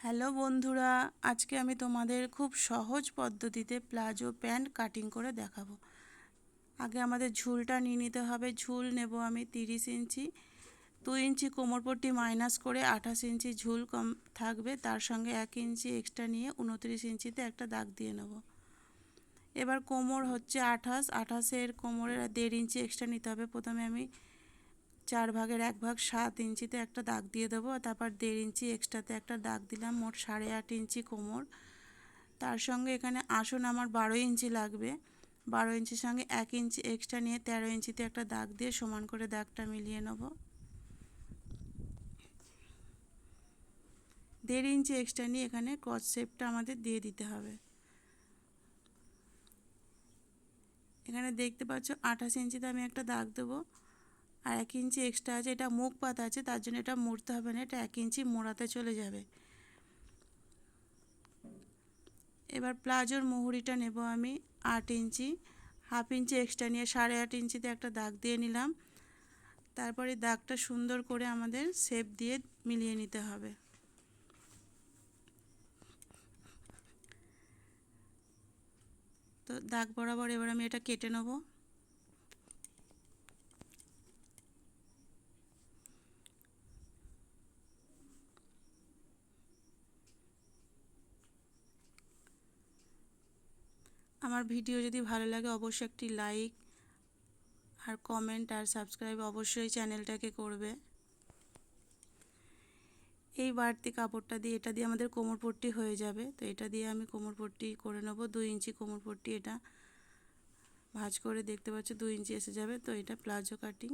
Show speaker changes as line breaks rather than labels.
Hello বন্ধুরা, আজকে আমি তোমাদের খুব সহজ পদ্ধতিতে প্লাজো প্যান্ট কাটিং করে দেখাবো। আগে আমাদের ঝুলটা নিয়ে নিতে হবে। ঝুল নেব আমি তিরিশ ইঞ্চি, দু ইঞ্চি কোমরপট্টি মাইনাস করে আঠাশ ইঞ্চি ঝুল কম থাকবে। তার সঙ্গে এক ইঞ্চি এক্সট্রা নিয়ে উনত্রিশ ইঞ্চিতে একটা দাগ দিয়ে নেব। এবার কোমর হচ্ছে আঠাশ, আঠাশের কোমরের দেড় ইঞ্চি এক্সট্রা নিতে হবে। প্রথমে আমি চার ভাগের এক ভাগ সাত ইঞ্চিতে একটা দাগ দিয়ে দেবো তারপর দেড় ইঞ্চি এক্সট্রাতে একটা দাগ দিলাম, মোট সাড়ে আট ইঞ্চি কোমর। তার সঙ্গে এখানে আসন আমার বারো ইঞ্চি লাগবে। বারো ইঞ্চির সঙ্গে এক ইঞ্চি এক্সট্রা নিয়ে তেরো ইঞ্চিতে একটা দাগ দিয়ে সমান করে দাগটা মিলিয়ে নেব। দেড় ইঞ্চি এক্সট্রা নিয়ে এখানে ক্রস শেপটা আমাদের দিয়ে দিতে হবে। এখানে দেখতে পাচ্ছ আঠাশ ইঞ্চিতে আমি একটা দাগ দেবো। আর এক ইঞ্চি এক্সট্রা আছে, এটা মুখ পাতা আছে, তার জন্য এটা মুড়তে হবে না, এটা এক ইঞ্চি মোড়াতে চলে যাবে। এবার প্লাজোর মুহুরিটা নেব আমি আট ইঞ্চি, হাফ ইঞ্চি এক্সট্রা নিয়ে সাড়ে আট ইঞ্চিতে একটা দাগ দিয়ে নিলাম। তারপরে দাগটা সুন্দর করে আমাদের শেপ দিয়ে মিলিয়ে নিতে হবে। তো দাগ বরাবর এবার আমি এটা কেটে নেব। আমার ভিডিও যদি ভালো লাগে, অবশ্যই একটি লাইক আর কমেন্ট আর সাবস্ক্রাইব অবশ্যই চ্যানেলটাকে করবে। এই বাড়তি কাপড়টা দিয়ে, এটা দিয়ে আমাদের কোমরপট্টি হয়ে যাবে। তো এটা দিয়ে আমি কোমরপট্টি করে নেব, দুই ইঞ্চি কোমরপট্টি এটা ভাজ করে দেখতে পাচ্ছ, দুই ইঞ্চি এসে যাবে। তো এটা প্লাজো কাটিং